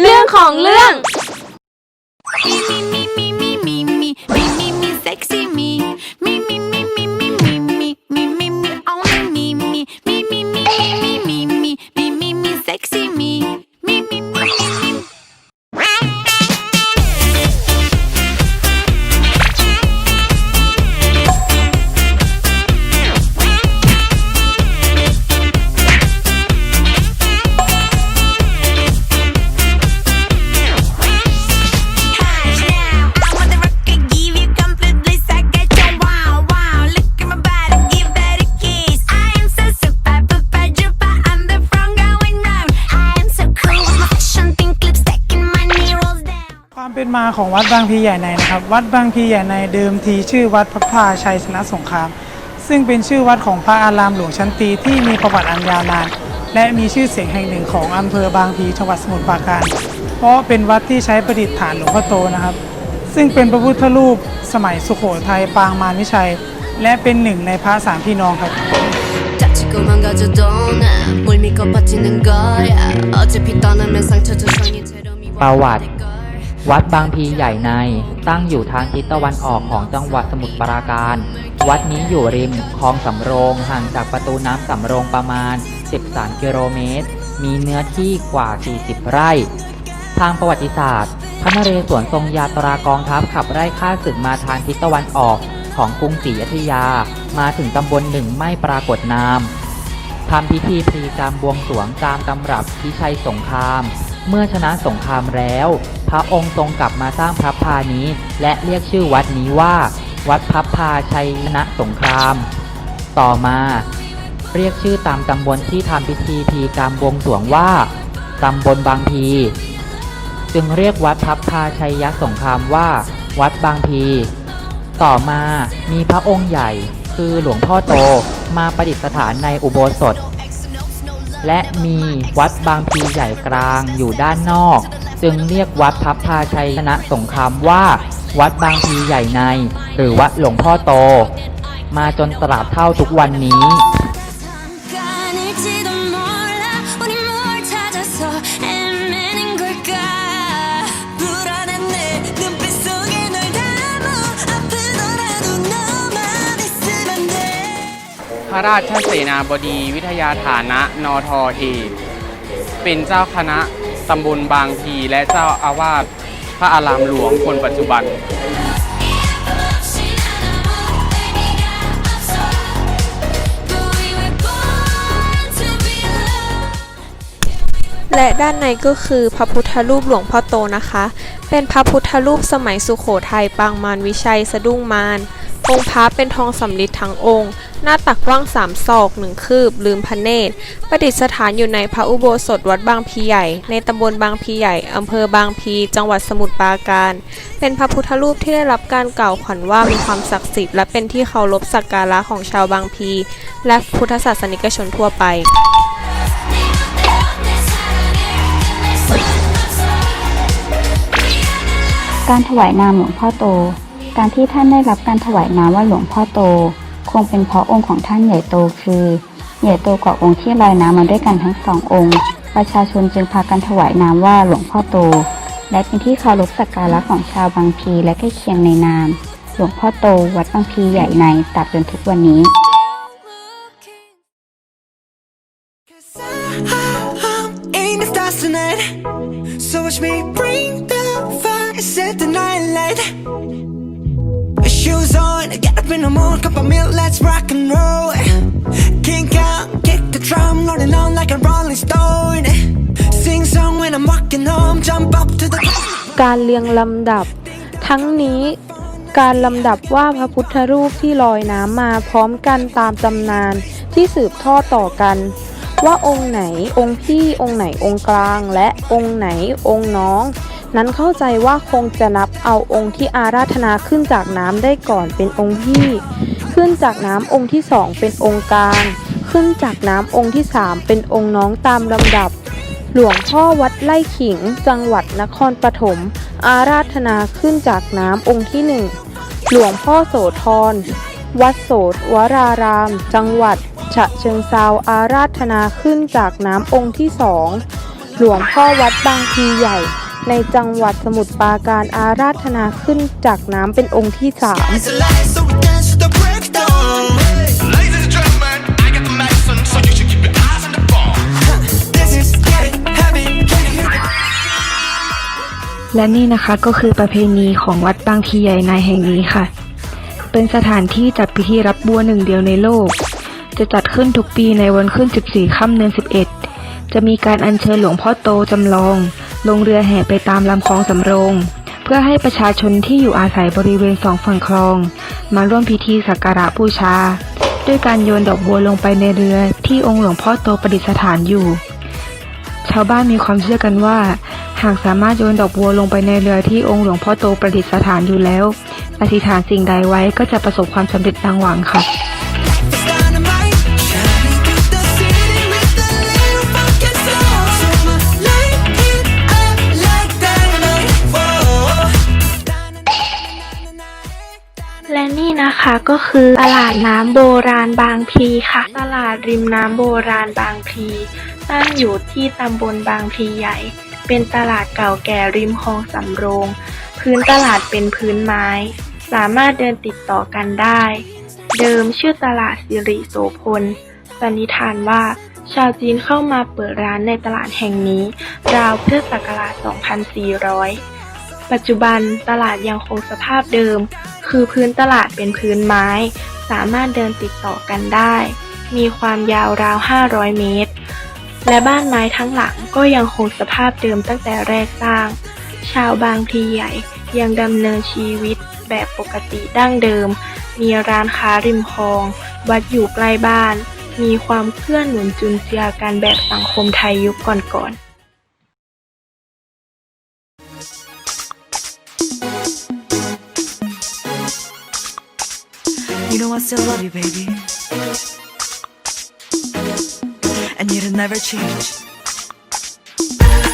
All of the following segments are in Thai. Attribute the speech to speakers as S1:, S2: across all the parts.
S1: เรื่องของเรื่อง
S2: มีมีมีมีมี ของวัดบางพลีใหญ่ในนะครับ วัดบางพลีใหญ่ในเดิมทีชื่อวัดพระพลาชัยชนะสงคราม ซึ่งเป็นชื่อวัดของพระอารามหลวงชั้นตรีที่มีประวัติอันยาวนาน และมีชื่อเสียงแห่งหนึ่งของอำเภอบางพลีจังหวัดสมุทรปราการ เพราะเป็นวัดที่ใช้ประดิษฐานหลวงพ่อโตนะครับ ซึ่งเป็นพระพุทธรูปสมัยสุโขทัยปางมารวิชัย และเป็นหนึ่งในพระสามพี่น้องครับ
S3: 다치고 망가져도 나 뭘 믿고 버티는 거야 어차피 떠나면 상처 조성이 채로 미워
S4: ประวัติ วัดบางพีใหญ่ใน ตั้งอยู่ทางทิศตะวันออกของจังหวัดสมุทรปราการ วัดนี้อยู่ริมคลองสำโรงห่างจากประตูน้ำสำโรงประมาณ 13 กิโลเมตร มีเนื้อที่กว่า 40 ไร่ ทางประวัติศาสตร์ พระนเรศวรทรงยาตรากองทัพขับไล่ฆ่าศึกมาทางทิศตะวันออกของกรุงศรีอยุธยา มาถึงตำบลหนึ่งไม่ปรากฏนามทำพิธีพลีกรรมบวงสรวงตามตำรับพิชัยสงคราม เมื่อชนะสงครามแล้ว พระองค์ทรงกลับมาสร้างพระพานี้ และเรียกชื่อวัดนี้ว่า วัดพระพาชัยชนะสงคราม ต่อมา เรียกชื่อตามตำบลที่ทำพิธีพีกรรมบวงสรวงว่าตำบลบางพี จึงเรียกวัดพับพาชัยยสงครามว่า วัดบางพี ต่อมามีพระองค์ใหญ่คือหลวงพ่อโตมาประดิษฐานในอุโบสถ และมีวัดบางพีใหญ่กลางอยู่ด้านนอก จึงเรียกวัดพับพาชัยชนะสงครามว่า วัดบางพีใหญ่ใน หรือวัดหลวงพ่อโต มาจนตราบเท่าทุกวันนี้
S5: พระราชเสนาบดีวิทยาฐานะนอทอเอกเป็นเจ้าคณะตำบลบางพีและเจ้าอาวาสพระอารามหลวงคนปัจจุบัน
S1: และด้านในก็คือพระพุทธรูปหลวงพ่อโตนะคะ เป็นพระพุทธรูปสมัยสุขโขทัยปางมารวิชัยสะดุ้งมาร องค์พระเป็นทองสำริดทั้งองค์ หน้าตักกว้างสามศอกหนึ่งคืบ ลืมพระเนตร ประดิษฐานอยู่ในพระอุโบสถวัดบางพีใหญ่ ในตำบลบางพีใหญ่ อำเภอบางพี จังหวัดสมุทรปราการ เป็นพระพุทธรูปที่ได้รับการกล่าวขวัญว่ามีความศักดิ์สิทธิ์และเป็นที่เคารพสักการะของชาวบางพี และพุทธศาสนิกชนทั่วไป
S6: การถวายนามหลวงพ่อโต การที่ท่านได้รับการถวายนามว่าหลวงพ่อโต คงเป็นเพราะองค์ของท่านใหญ่โตคือ ใหญ่โตกว่าองค์ที่ลอยน้ำมาด้วยกันทั้งสององค์ ประชาชนจึงพากันถวายนามว่าหลวงพ่อโต และเป็นที่เคารพสักการะของชาวบางพีและใกล้เคียงในนาม หลวงพ่อโตวัดบางพีใหญ่ในตราบจนทุกวันนี้
S7: tonight. So watch me bring the fire, set the night light. Shoes on, get up in the morning, cup of milk, let's rock and roll. King Kong, kick the drum, rolling on like a rolling stone. Sing song when I'm walking home, jump up to the
S1: การเรียงลำดับ ทั้งนี้การลำดับว่าพระพุทธรูปที่ลอยน้ำมาพร้อมกันตามตำนานที่สืบทอดต่อกัน ว่าองค์ไหนองค์พี่องค์ไหนองค์กลาง และองค์ไหนองค์น้อง นั้นเข้าใจว่าคงจะนับเอาองค์ที่อาราธนาขึ้นจากน้ำได้ก่อนเป็นองค์พี่ ขึ้นจากน้ำองค์ที่สองเป็นองค์กลางขึ้นจากน้ำองค์ที่สามเป็นองค์น้องตามลำดับ หลวงพ่อวัดไล่ขิง จังหวัดนครปฐมอาราธนาขึ้นจากน้ำองค์ที่หนึ่งหลวงพ่อโสธรวัดโสธวราราม จังหวัดฉะเชิงเซาอาราธนาขึ้นจากน้ำองค์ที่สอง
S8: หลวงพ่อวัดบางพีใหญ่ ในจังหวัดสมุทรปราการอาราธนาขึ้นจากน้ำเป็นองค์ที่สาม
S9: และนี่นะคะก็คือประเพณีของวัดบางพีใหญ่ในแห่งนี้ค่ะ เป็นสถานที่จัดพิธีรับบัวหนึ่งเดียวในโลก จะจัดขึ้นทุกปีในวันขึ้น 14 ค่ำเดือน 11 จะมีการอัญเชิญหลวงพ่อโตจำลอง ลงเรือแห่ไปตามลำคลองสำโรง เพื่อให้ประชาชนที่อยู่อาศัยบริเวณสองฝั่งคลอง มาร่วมพิธีสักการะบูชา ด้วยการโยนดอกบัวลงไปในเรือที่องค์หลวงพ่อโตประดิษฐานอยู่ ชาวบ้านมีความเชื่อกันว่า หากสามารถโยนดอกบัวลงไปในเรือที่องค์หลวงพ่อโตประดิษฐานอยู่แล้ว อธิษฐานสิ่งใดไว้ก็จะประสบความสำเร็จดังหวังค่ะ
S10: นะคะก็คือตลาดน้ำโบราณบางพลีค่ะ ตลาดริมน้ำโบราณบางพลีตั้งอยู่ที่ตำบลบางพลีใหญ่ เป็นตลาดเก่าแก่ริมคลองสำโรง พื้นตลาดเป็นพื้นไม้ สามารถเดินติดต่อกันได้ เดิมชื่อตลาดสิริโสพลสันนิษฐานว่าชาวจีนเข้ามาเปิดร้านในตลาดแห่งนี้ ราวพุทธศักราช 2400 ปัจจุบันตลาดยังคงสภาพเดิม คือพื้นตลาดเป็นพื้นไม้ สามารถเดินติดต่อกันได้ มีความยาวราว 500 เมตร และบ้านไม้ทั้งหลังก็ยังคงสภาพเดิมตั้งแต่แรกสร้าง ชาวบางพลีใหญ่ยังดำเนินชีวิตแบบปกติดั้งเดิม มีร้านค้าริมคลอง วัดอยู่ใกล้บ้าน มีความเพื่อหนุนจุนเจือกันแบบสังคมไทยยุคก่อนๆ
S11: know I still love you, baby. And you'll never change.
S12: Thank you.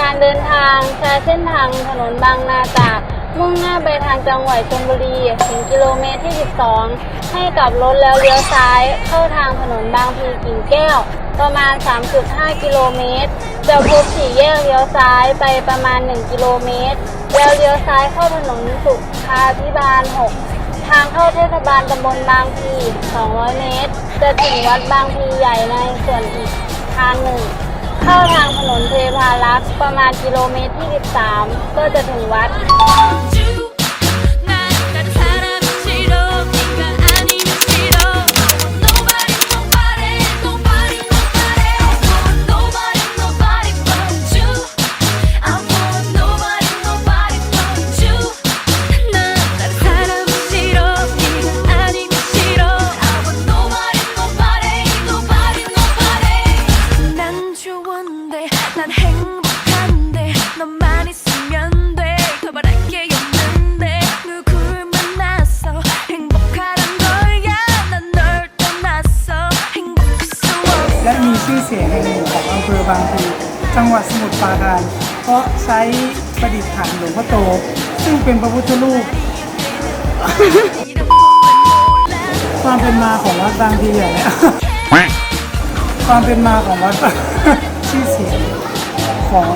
S8: การเดินทางใช้เส้นทางถนนบางนาตราด มุ่งหน้าไปทางจังหวัดชลบุรีถึงกิโลเมตรที่ 12 ให้กลับรถแล้วเลี้ยวซ้าย เข้าทางถนนบางพลีกิ่งแก้ว ประมาณ 3.5 กิโลเมตร จะพบสี่แยกเลี้ยวซ้ายไปประมาณ 1 กิโลเมตร แล้วเลี้ยวซ้ายเข้าถนนสุขาพิบาล 6 ทางเข้าเทศบาลตำบลบางพลี200 เมตร จะถึงวัดบางพลีใหญ่ในส่วนอีกทางหนึ่ง เข้าทางถนนเทพารักษ์ประมาณกิโลเมตรที่ 13 ก็จะถึงวัด
S2: จังหวัดสมุทรปราการ เพราะใช้ประดิษฐานหลวงพ่อโต ซึ่งเป็นพระพุทธรูป ความเป็นมาของวัดบางพลีใหญ่เนี้ยความเป็นมาของวัดชื่อเสียงของ